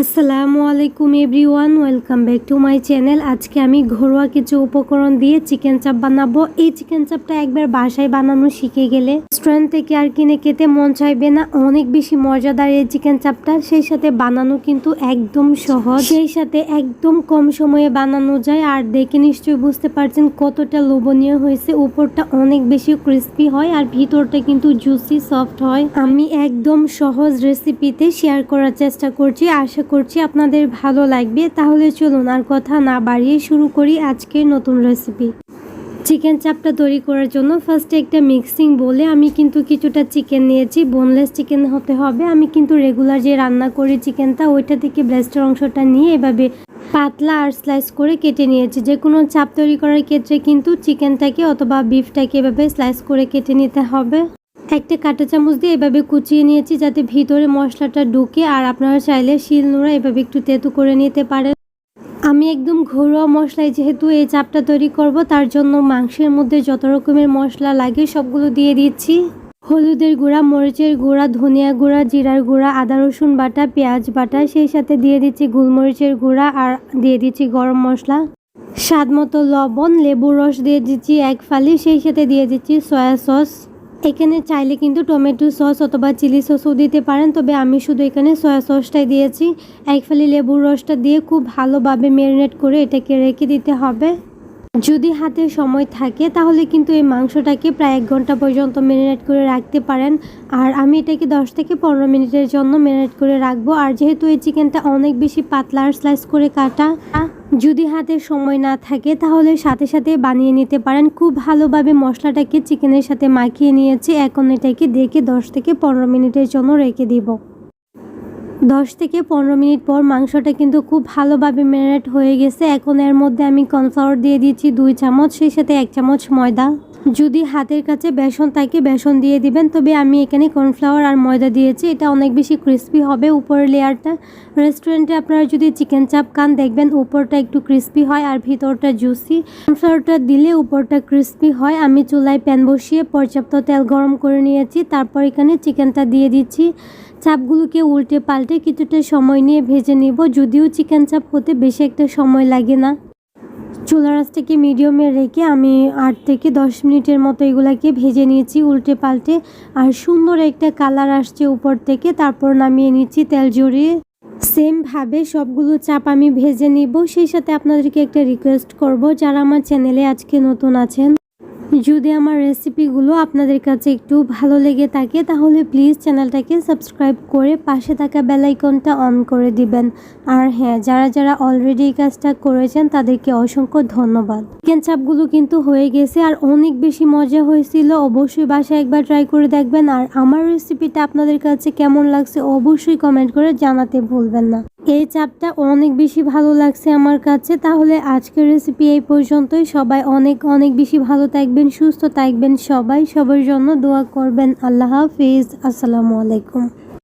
আসসালামু আলাইকুম everyone, welcome back to my channel. আজকে আমি ঘরোয়া কিছু উপকরণ দিয়ে চিকেন চাপ বানাবো। এই চিকেন চাপটা একবার বাসায় বানানো শিখে গেলে রেস্টুরেন্ট থেকে আর কিনে খেতে মন চাইবে না। অনেক বেশি মজাদার এই চিকেন চাপটা। সেই সাথে বানানো কিন্তু একদম সহজ। সেই সাথে একদম কম সময়ে বানানো যায়। আর দেখে নিশ্চয়ই বুঝতে পারছেন কতটা লোভনীয় হয়েছে। উপরটা অনেক বেশি ক্রিস্পি হয় আর ভিতরটা কিন্তু জুসি সফট হয়। আমি একদম সহজ রেসিপিতে শেয়ার করার চেষ্টা করছি। আশা করছি, আপনাদের ভালো লাগবে, তাহলে চলুন আর কথা না বাড়িয়ে শুরু করি আজকের নতুন রেসিপি চিকেন চাপটা তৈরি করার জন্য ফার্স্টে একটা মিক্সিং বলে আমি কিন্তু কিছুটা চিকেন নিয়েছি বোনলেস চিকেন হতে হবে। আমি কিন্তু রেগুলার যে রান্না করি চিকেনটা ওইটা থেকে ব্রেস্টের অংশটা নিয়ে এভাবে পাতলা আর স্লাইস করে কেটে নিয়েছি। যে কোনো চাপ তৈরি করার ক্ষেত্রে কিন্তু চিকেনটাকে অথবা বিফটাকে এভাবে স্লাইস করে কেটে নিতে হবে। একটা কাঁটা চামচ দিয়ে এভাবে কুচিয়ে নিয়েছি যাতে ভিতরে মশলাটা ঢুকে আর আপনারা চাইলে শিল নোড়া এভাবে একটু তেতু করে নিতে পারেন। আমি একদম ঘরোয়া মশলায় যেহেতু এই চাপটা তৈরি করব, তার জন্য মাংসের মধ্যে যত রকমের মশলা লাগে সবগুলো দিয়ে দিচ্ছি। হলুদের গুঁড়া, মরিচের গুঁড়া, ধনিয়া গুঁড়া, জিরার গুঁড়া, আদা, রসুন বাটা, পেঁয়াজ বাটা, সেই সাথে দিয়ে দিচ্ছি গোলমরিচের গুঁড়া আর দিয়ে দিচ্ছি গরম মশলা। স্বাদ মতো লবণ, লেবুর রস দিয়ে দিচ্ছি এক ফালি, সেই সাথে দিয়ে দিচ্ছি সয়া সস। এখানে চাইলে কিন্তু টমেটো সস অথবা চিলি সসও দিতে পারেন, তবে আমি শুধু এখানে সয়া সসটাই দিয়েছি। এক ফালি লেবুর রসটা দিয়ে খুব ভালোভাবে ম্যারিনেট করে এটাকে রেখে দিতে হবে। যদি হাতে সময় থাকে, তাহলে কিন্তু এই মাংসটাকে প্রায় এক ঘণ্টা পর্যন্ত ম্যারিনেট করে রাখতে পারেন। আর আমি এটাকে দশ থেকে পনেরো মিনিটের জন্য ম্যারিনেট করে রাখব। আর যেহেতু এই চিকেনটা অনেক বেশি পাতলা স্লাইস করে কাটা, যদি হাতে সময় না থাকে, তাহলে সাথে সাথে বানিয়ে নিতে পারেন। খুব ভালোভাবে মশলাটাকে চিকেনের সাথে মাখিয়ে নিয়েছি। এখন এটাকে দেখে দশ থেকে পনেরো মিনিটের জন্য রেখে দিব। দশ থেকে পনেরো মিনিট পর মাংসটা কিন্তু খুব ভালোভাবে ম্যারিনেট হয়ে গেছে। এখন এর মধ্যে আমি কর্নফ্লাওয়ার দিয়ে দিয়েছি দুই চামচ, সেই সাথে এক চামচ ময়দা। যদি হাতের কাছে বেসন থাকে, বেসন দিয়ে দিবেন। তবে আমি এখানে কর্নফ্লাওয়ার আর ময়দা দিয়েছি। এটা অনেক বেশি ক্রিস্পি হবে উপরের লেয়ারটা। রেস্টুরেন্টে আপনারা যদি চিকেন চাপ কান দেখবেন উপরটা একটু ক্রিস্পি হয় আর ভিতরটা জুসি। কর্নফ্লাওয়ারটা দিলে উপরটা ক্রিস্পি হয়। আমি চুলায় প্যান বসিয়ে পর্যাপ্ত তেল গরম করে নিয়েছি। তারপর এখানে চিকেনটা দিয়ে দিচ্ছি। চাপগুলোকে উল্টে পাল্টে কিছুটা সময় নিয়ে ভেজে নেব, যদিও চিকেন চাপ হতে বেশি একটা সময় লাগে না। চুলা রাসটাকে মিডিয়ামে রেখে আমি আট থেকে দশ মিনিটের মতো এগুলাকে ভেজে নিয়েছি উল্টে পাল্টে। আর সুন্দর একটা কালার আসছে উপর থেকে, তারপর নামিয়ে নিচ্ছি তেল জড়িয়ে। সেমভাবে সবগুলো চাপ আমি ভেজে নিব। সেই সাথে আপনাদেরকে একটা রিকোয়েস্ট করব, যারা আমার চ্যানেলে আজকে নতুন আছেন। যদি আমার রেসিপিগুলো আপনাদের কাছে একটু ভালো লেগে থাকে, তাহলে প্লিজ চ্যানেলটাকে সাবস্ক্রাইব করে পাশে থাকা বেলাইকনটা অন করে দিবেন। আর হ্যাঁ যারা যারা অলরেডি এই কাজটা করেছেন, তাদেরকে অসংখ্য ধন্যবাদ। চিকেন চাপগুলো কিন্তু হয়ে গেছে, আর অনেক বেশি মজা হয়েছিল। অবশ্যই বাসায় একবার ট্রাই করে দেখবেন। আর আমার রেসিপিটা আপনাদের কাছে কেমন লাগছে, অবশ্যই কমেন্ট করে জানাতে ভুলবেন না। এই চাপটা অনেক বেশি ভালো লাগছে আমার কাছে। তাহলে আজকের রেসিপি এই পর্যন্তই। সবাই অনেক অনেক বেশি ভালো থাকবেন, সুস্থ থাকবেন সবাই। সবার জন্য দোয়া করবেন। আল্লাহ হাফিজ। আসসালামু আলাইকুম।